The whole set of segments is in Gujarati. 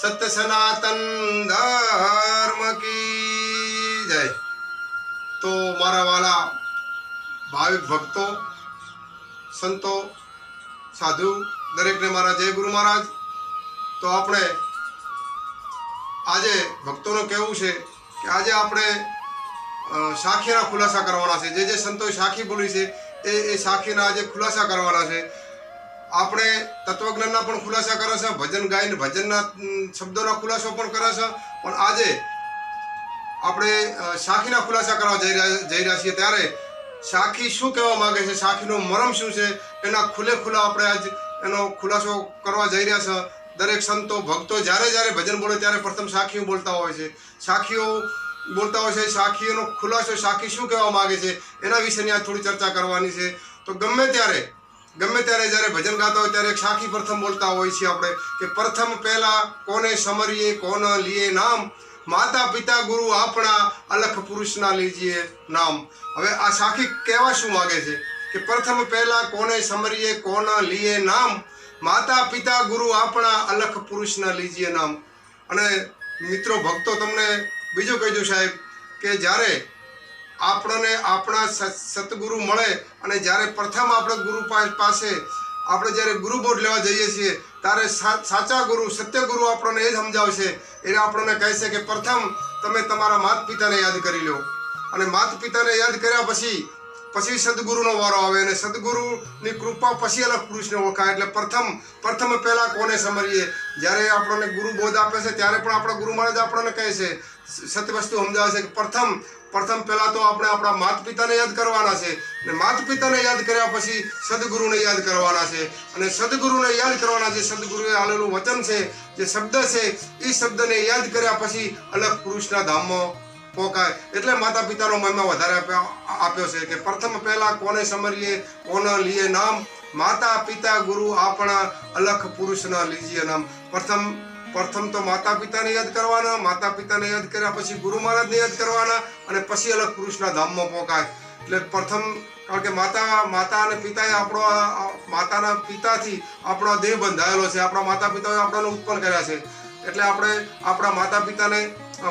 સત્ય સનાતન ધર્મ કી જય તો મારા વાલા ભાવિક ભક્તો સંતો સાધુ દરેકને મારા જય ગુરુ મહારાજ તો આપણે આજે ભક્તોનું કહેવું છે કે આજે આપણે સાખીના ખુલાસા કરવાના છે જે જે સંતોએ સાખી બોલી છે એ એ સાખીના આજે ખુલાસા કરવાના છે આપણે તત્વજ્ઞાનના પણ ખુલાસા કરે છે, ભજન ગાઈને ભજનના શબ્દોના ખુલાસો પણ કરે છે. પણ આજે આપણે સાખીના ખુલાસા કરવા જઈ રહ્યા જઈ રહ્યા છીએ ત્યારે સાખી શું કહેવા માગે છે? સાખીનો મરમ શું છે? એના ખુલ્લે ખુલ્લા આપણે આજ એનો ખુલાસો કરવા જઈ રહ્યા છે. દરેક સંતો, ભક્તો જ્યારે જ્યારે ભજન બોલે ત્યારે પ્રથમ સાખીઓ બોલતા હોય છે. સાખીઓ બોલતા હોય છે સાખીઓનો ખુલાસો સાખી શું કહેવા માંગે છે? એના વિશેની આજ થોડી ચર્ચા કરવાની છે. તો ગમે ત્યારે ગમે ત્યારે જ્યારે ભજન ગાતા હોય ત્યારે સાખી પ્રથમ બોલતા હોય છે આપણે કે પ્રથમ પહેલા કોને સમરીએ કોન લીએ નામ? માતા પિતા ગુરુ આપણા અલખ પુરુષના લીજીએ નામ. હવે આ સાખી કહેવા શું માંગે છે? કે પ્રથમ પહેલા કોને સમરીએ કોન લીએ નામ? માતા પિતા ગુરુ આપણા અલખ પુરુષના લીજીએ નામ. અને મિત્રો, ભક્તો, તમને બીજું કહી દઉં સાહેબ કે જ્યારે આપણને આપણા સત- સતગુરુ મળે અને જ્યારે પ્રથમ આપણે ગુરુ પાસે આપણે જ્યારે ગુરુ બોધ લેવા જઈએ છીએ, ત્યારે સાચા ગુરુ, સત્ય ગુરુ આપણને એ સમજાવશે. એને આપણને કહેશે કે પ્રથમ તમે તમારા માતા પિતાને યાદ કરી લો. અને માતા પિતાને યાદ કર્યા પછી પછી સદગુરુનો વારો આવે અને સદગુરુની કૃપા પછી અલગ પુરુષને ઓળખાય. એટલે પ્રથમ પ્રથમ પહેલાં કોને સમરીએ જ્યારે આપણને ગુરુ બોધ આપે છે, ત્યારે પણ આપણા ગુરુ મહારાજ આપણને કહે છે સત્ય વસ્તુ સમજાવે છે કે પ્રથમ પ્રથમ પહેલાં તો આપણે આપણા માતા પિતાને યાદ કરવાના છે. અને માતા પિતાને યાદ કર્યા પછી સદગુરુને યાદ કરવાના છે. અને સદગુરુને યાદ કરવાના છે સદગુરુએ આલેલું વચન છે, જે શબ્દ છે એ શબ્દને યાદ કર્યા પછી અલગ પુરુષના ધામમાં પોકાય. એટલે માતા પિતાનો મહિમા વધારે આપ્યો છે કે પ્રથમ પહેલાં કોને સમરીએ, કોને લીએ નામ? માતા પિતા ગુરુ આપણા અલખ પુરુષના લીજીએ નામ. પ્રથમ પ્રથમ તો માતા પિતાને યાદ કરવાના માતા પિતાને યાદ કર્યા પછી ગુરુ મહારાજને યાદ કરવાના અને પછી અલગ પુરુષના ધામમાં પોકાય. એટલે પ્રથમ, કારણ કે માતા માતા અને પિતાએ આપણો માતાના પિતાથી આપણો દેહ બંધાયેલો છે. આપણા માતા પિતાએ આપણાને ઉત્પન્ન કર્યા છે. એટલે આપણે આપણા માતા પિતાને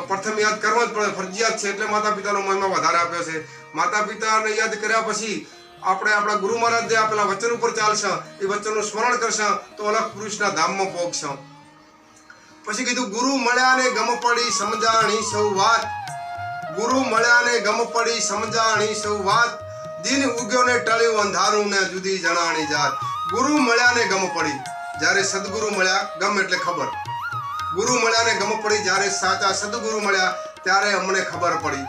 પ્રથમ યાદ કરવા જ પડે. ફરજિયાત છે એટલે માતા પિતાનો મહિમા વધારે આપ્યો છે. માતા પિતાને યાદ કર્યા પછી આપણે આપણા ગુરુ મહારાજ જે આપેલા વચન ઉપર ચાલશે. એ વચનનું સ્મરણ કરશે તો અલગ પુરુષના ધામમાં પહોંચશે પછી કીધું, ગુરુ મળ્યા ને ગમ પડી સમજાણી સૌ વાત. ગુરુ મળ્યા ને ગમ પડી સમજાણી સૌ વાત. દિન ઉગ્યો ને ટળ્યું અંધારું ને જુદી જણાણી જાત. ગુરુ મળ્યા ને ગમ પડી. જ્યારે સદગુરુ મળ્યા, ગમ એટલે ખબર. ગુરુ મળ્યા ને ગમ પડી, જ્યારે સાચા સદગુરુ મળ્યા, ત્યારે અમને ખબર પડી.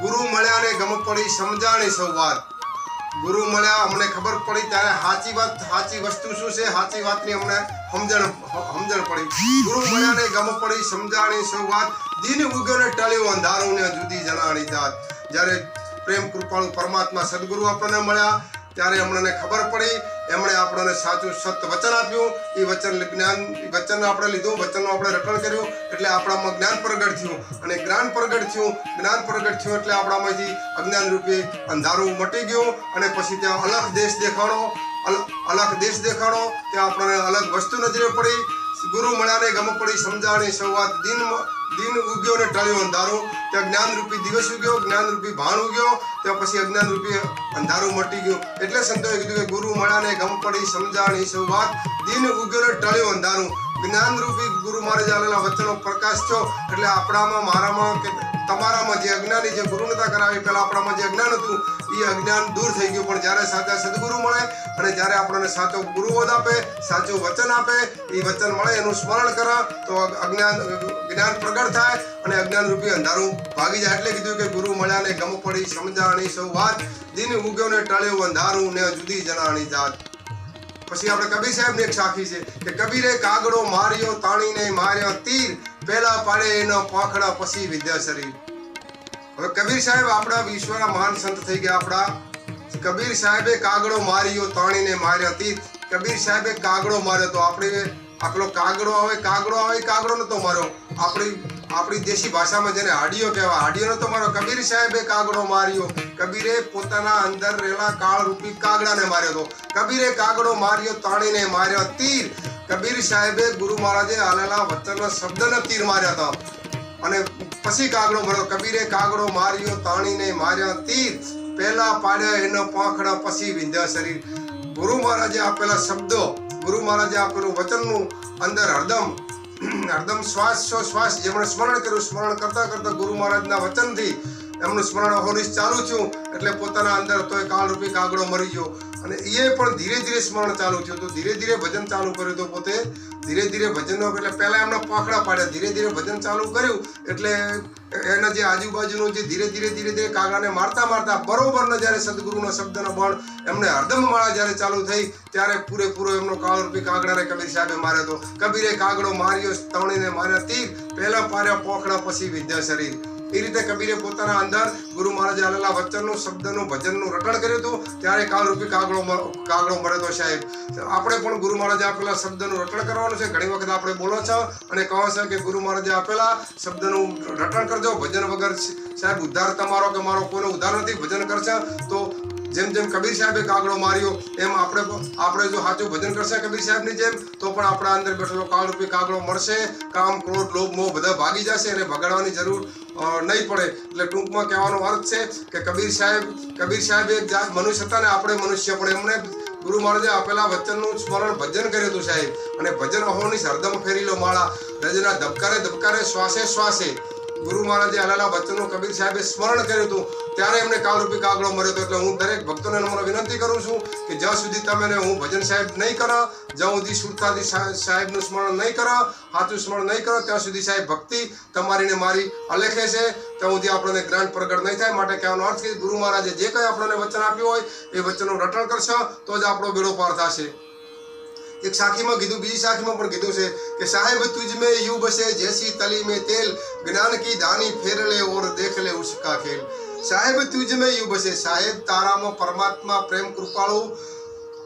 ગુરુ મળ્યા ને ગમ પડી સમજાણી સૌ વાત. ગુરુ મળ્યા, અમને ખબર પડી ત્યારે સાચી વાત, સાચી વસ્તુ શું છે? સાચી વાતની અમને સમજણ સમજણ પડી. ગુરુ મળ્યા ને ગમ પડી, સમજાણી સૌ વાત? દિન ઉગ્યો ટળ્યો ટળ્યું અંધારું ને જુદી જણાણી જાત. જ્યારે પ્રેમ, કૃપાળુ પરમાત્મા સદગુરુ આપણને મળ્યા, ત્યારે અમને ખબર પડી એમણે આપણને સાચું સત્ય વચન આપ્યું. એ વચન જ્ઞાન વચન આપણે લીધું, વચનનું આપણે રટણ કર્યું, એટલે આપણામાં જ્ઞાન પ્રગટ થયું. અને જ્ઞાન પ્રગટ થયું, જ્ઞાન પ્રગટ થયું એટલે આપણામાંથી અજ્ઞાન રૂપે અંધારું મટી ગયું અને પછી ત્યાં અલગ દેશ અલ- અલગ દેશ દેખાણો ત્યાં આપણને અલગ વસ્તુ નજરે પડી. ગુરુ મળ્યાને ગમ પડી સમજાણી સંવાદ દિન દિન ઉગ્યો ને ટળ્યો અંધારું. ત્યાં જ્ઞાન રૂપી દિવસ ઉગ્યો જ્ઞાન રૂપી ભાણ ઉગ્યો, ત્યાં પછી અજ્ઞાન રૂપી અંધારું મટી ગયું. એટલે સંતોએ કીધું કે ગુરુ મળ્યાને ગમ પડી સમજાણી સંવાદ દિન ઉગ્યો ને ટળ્યો અંધારું. જ્ઞાન રૂપી ગુરુ મહારાજ આવેલા વચનો પ્રકાશ થયો. એટલે આપણામાં, મારામાં કે તમારામાં જે અજ્ઞાની જે ગુરુ નતા કરાવી પહેલાં આપણામાં જે અજ્ઞાન હતું, એ અજ્ઞાન દૂર થઈ ગયું. પણ જ્યારે સાચા સદગુરુ મળે અને જ્યારે આપણને સાચો ગુરુવદ આપે, સાચું વચન આપે, એ વચન મળે, એનું સ્મરણ કરે, તો અજ્ઞાન, જ્ઞાન પ્રગટ થાય અને અજ્ઞાન રૂપી અંધારું ભાગી જાય. એટલે કીધું કે ગુરુ મળ્યા ને ગમ પડી, સમજાણી સૌ વાત. દિન ઉગ્યો ને ટળ્યું અંધારું, ને જુદી જણાણી જાત. પછી આપણે કબીર સાહેબની એક સાખી છે કે કબીરે કાગડો માર્યો, તાણીને માર્યો તીર. પહેલા પાડે એનો પાંખડા, પછી વિદ્યાસરી હવે કબીર સાહેબ આપણા વિશ્વના મહાન સંત થઈ ગયા આપણા. કબીર સાહેબે કાગડો માર્યો, તાણીને માર્યા તીત. કબીર સાહેબે કાગડો માર્યો તો આપણે આપણો કાગડો આવે કાગડો આવે, કાગડો નતો માર્યો. આપણી આપણી દેશી ભાષામાં જેને હાડીઓ કહેવાય, હાડીઓ નતો માર્યો. કબીર સાહેબે કાગડો માર્યો. કબીરે પોતાના અંદર રહેલા કાળ રૂપી કાગડાને માર્યો હતો. કબીરે કાગડો માર્યો, તાણીને માર્યો તીર. કબીર સાહેબે ગુરુ મહારાજે આલેલા વચનના શબ્દને તીર માર્યા હતા. અને પછી કાગડો મળ્યો કબીરે કાગડો માર્યો, તાણીને માર્યા. તીર પહેલા પાડ્યા, એનો પાંખડા પછી વિંધ્યા શરીર. ગુરુ મહારાજે આપેલા શબ્દો, ગુરુ મહારાજે આપેલું વચનનું અંદર હરદમ હરદમ શ્વાસ શ્વાસ જેમણે સ્મરણ કર્યું, સ્મરણ કરતા કરતા ગુરુ મહારાજના વચનથી એમનું સ્મરણ અહોનિશ ચાલુ થયું. એટલે પોતાના અંદર તોય કાળરૂપી કાગડો મરી ગયો. અને એ પણ ધીરે ધીરે સ્મરણ ચાલુ થયું. તો ધીરે ધીરે ભજન ચાલુ કર્યું તો પોતે ધીરે ધીરે ભજનનો, એટલે પહેલા એમના પાંખડા પાડ્યા. ધીરે ધીરે ભજન ચાલુ કર્યું. એટલે એના જે આજુબાજુનું જે ધીરે ધીરે ધીરે ધીરે કાગડાને મારતા મારતા બરોબરનો જ્યારે સદગુરુના શબ્દનો બળ એમને હરદમ માળા જ્યારે ચાલુ થઈ, ત્યારે પૂરેપૂરો એમનો કાળરૂપી કાગડાને કબીર સાહેબે માર્યો હતો કબીરે કાગડો માર્યો, તવણીને માર્યા તીર. પહેલા પાર્યા પોખડા, પછી વિદ્યા શરીર એ રીતે કબીરે પોતાના અંદર ગુરુ મહારાજે આલેલા વચનનું, શબ્દનું, ભજનનું રટણ કર્યું હતું. ત્યારે કાળરૂપી કાગડો કાગડો મળે તો સાહેબ. આપણે પણ ગુરુ મહારાજે આપેલા શબ્દનું રટણ કરવાનું છે. ઘણી વખત આપણે બોલો છો અને કહો છો કે ગુરુ મહારાજે આપેલા શબ્દનું રટણ કરજો. ભજન વગર સાહેબ ઉદ્ધાર તમારો કે મારો કોઈનો ઉદ્ધાર નથી, ભજન કરશે તો જેમ જેમ કબીર સાહેબે કાગડો માર્યો, એમ આપણે આપણે જો સાચું ભજન કરશે કબીર સાહેબની જેમ, તો પણ આપણા અંદર બેઠેલો કાળરૂપી કાગડો મળશે. કામ, ક્રોધ, લોભ, મોહ બધા ભાગી જશે અને ભગાડવાની જરૂર નહીં પડે. એટલે ટૂંકમાં કહેવાનો અર્થ છે કે કબીર સાહેબ કબીર સાહેબ એક મનુષ્ય હતા ને આપણે મનુષ્ય, પણ એમણે ગુરુ મહારાજે આપેલા વચનનું સ્મરણ ભજન કર્યું હતું સાહેબ. અને ભજન અહોની સરદમ ફેરી લો માળા. રજના ધબકારે ધબકારે શ્વાસે શ્વાસે. ગુરુ મહારાજે આલાલા બચ્ચનનું કબીર સાહેબે સ્મરણ કર્યું હતું. ત્યારે એમને કાળરૂપી કાગડો મળ્યો હતો. એટલે હું દરેક ભક્તોને નમ્ર વિનંતી કરું છું કે જ્યાં સુધી તમે હું ભજન સાહેબ નહીં કરો, જ્યાં સુધી સુરતાદી સાહેબનું સ્મરણ નહીં કરો સાચું સ્મરણ નહીં કરો, ત્યાં સુધી સાહેબ ભક્તિ તમારી ને મારી અલેખે છે. ત્યાં સુધી આપણને જ્ઞાન પ્રગટ નહીં થાય માટે કહેવાનો અર્થ કે ગુરુ મહારાજે જે કંઈ આપણને વચન આપ્યું હોય એ વચનનું રટણ કરશો તો જ આપણો બેડો પાર થશે. એક સાખીમાં કીધું, બીજી સાખીમાં પણ કીધું છે કે, સાહેબ, તુજ યુ બસે જૈસી તલી મે તેલ, જ્ઞાન કી દાની ફેર ઓર દેખ ઉસકા ખેલ. સાહેબ, તુજ યુ બસે. સાહેબ, તારામાં પરમાત્મા પ્રેમ કૃપાળુ.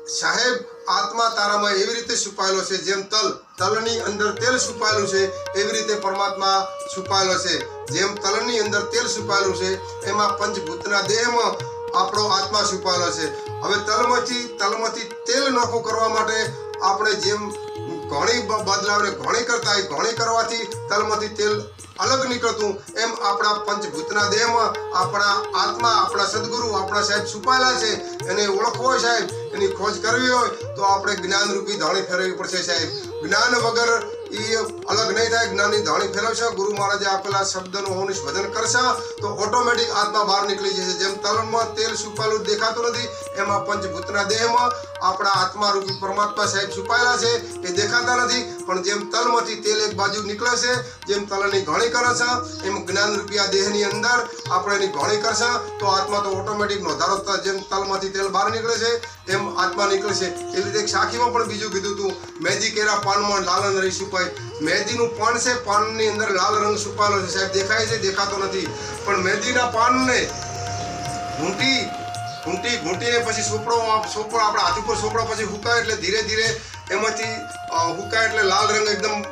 સાહેબ, આત્મા તારામાં એવી રીતે છુપાયેલો છે જેમ તલ, તલની અંદર તેલ છુપાયેલું છે, એવી રીતે પરમાત્મા છુપાયેલો છે. જેમ તલની અંદર તેલ છુપાયેલું છે, એમાં પંચભૂતના દેહમાં આપણો આત્મા છુપાયેલો છે. હવે તલમાંથી તલમાંથી તેલ નોખું કરવા માટે આપણે જેમ ઘણી બદલાવને ઘણી કરતા ઘણી કરવાથી તલમાંથી તેલ અલગ નીકળતું, એમ આપણા પંચભૂતના દેહમાં આપણા આત્મા, આપણા સદગુરુ, આપણા સાહેબ છુપાયેલા છે, એને ઓળખવો હોય સાહેબ, એની ખોજ કરવી હોય, તો આપણે જ્ઞાનરૂપી ધાણી ફેરવવી પડશે સાહેબ. જ્ઞાન વગર એ અલગ નહીં થાય, જ્ઞાનની ધાણી ફેરવશે, ગુરુ મહારાજે આપેલા શબ્દનું હોનિશ ભજન કરશે, તો ઓટોમેટિક આત્મા બહાર નીકળી જશે. જેમ તલમાં તેલ છુપાયેલું દેખાતું નથી, એમાં પંચભૂતના દેહમાં આપણા આત્મા રૂપી પરમાત્મા સાહેબ છુપાયેલા છે એ દેખાતા નથી. પણ જેમ તલમાંથી તેલ એક બાજુ નીકળે છે, જેમ તલની ઘણી કરે છે, એમ જ્ઞાન રૂપિયા દેહની અંદર આપણે એની ઘણી કરશે, તો આત્મા તો ઓટોમેટિક નોંધારો જેમ તલમાંથી તેલ બહાર નીકળે છે એમ આત્મા નીકળે છે. એવી રીતે એક સાખીમાં પણ બીજું કીધું હતું મેદી કેરા પાનમાં લાલ નરી છુપાય. મેદીનું પાન છે, પાનની અંદર લાલ રંગ છુપાયેલો છે. સાહેબ, દેખાય છે? દેખાતો નથી. પણ મેદીના પાનને ઘૂંટી ઘૂંટી, ઘૂંટીને પછી સોપડો સોપડો આપણા હાથ ઉપર સોપડો પછી હુકાય એટલે ધીરે ધીરે એમાંથી હુકા એટલે લાલ રંગ એકદમ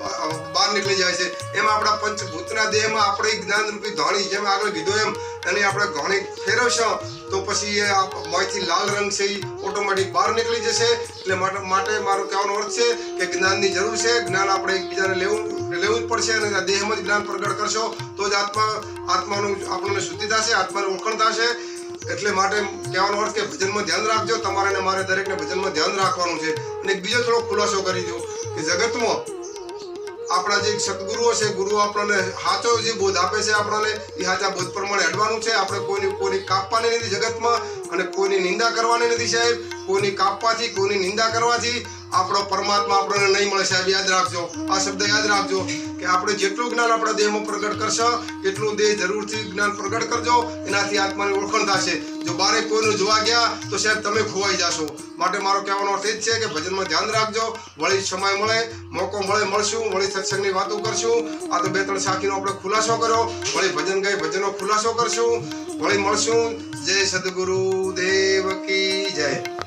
બહાર નીકળી જાય છે. એમ આપણા પંચભૂતના દેહમાં આપણે જ્ઞાન ધણી જેમ આગળ કીધો એમ, અને આપણે ઘણી ફેરવશો તો પછી એ મોંથી લાલ રંગ છે એ ઓટોમેટિક બહાર નીકળી જશે. એટલે માટે મારો કહેવાનો અર્થ છે કે જ્ઞાનની જરૂર છે. જ્ઞાન આપણે એકબીજાને લેવું લેવું જ પડશે અને દેહમાં જ જ્ઞાન પ્રગટ કરશો, તો જ આત્મા, આત્માનું આપણને શુદ્ધિ થશે, આત્માનું ઓળખણ થશે. એટલે માટે કહેવાનો અર્થ કે ભજનમાં ધ્યાન રાખજો, તમારે અને મારે દરેકને ભજનમાં ધ્યાન રાખવાનું છે. અને બીજો થોડો ખુલાસો કરી દઉં કે જગતમાં આપણા જે સદગુરુઓ છે ગુરુ આપણને સાચો જે બોધ આપે છે આપણને, એ સાચા બોધ પ્રમાણે અડવાનું છે. આપણે કોઈની કોઈની કાપવાની નથી જગતમાં અને કોઈની નિંદા કરવાની નથી સાહેબ. કોઈની કાપવાથી કોઈની નિંદા કરવાથી આપણો પરમાત્મા આપણને નહીં મળે સાહેબ, યાદ રાખજો. આ શબ્દ યાદ રાખજો કે આપણે જેટલું જ્ઞાન આપણા દેહમાં પ્રગટ કરશો, એટલું દેહ જરૂરથી જ્ઞાન પ્રગટ કરજો, એનાથી આત્માની ઓળખણ થશે. જો બારે કોઈનું જોવા ગયા, તો સાહેબ તમે ખોવાઈ જશો. માટે મારો કહેવાનો અર્થ એ જ છે કે ભજનમાં ધ્યાન રાખજો. વળી સમય મળે, મોકો મળે, મળશું. વળી સત્સંગની વાતો કરશું. આ તો બે ત્રણ સાખીનો આપણે ખુલાસો કર્યો. વળી ભજન ગાઈ ભજનનો ખુલાસો કરશું. વળી મળશું. જય સદગુરુ દેવ જય.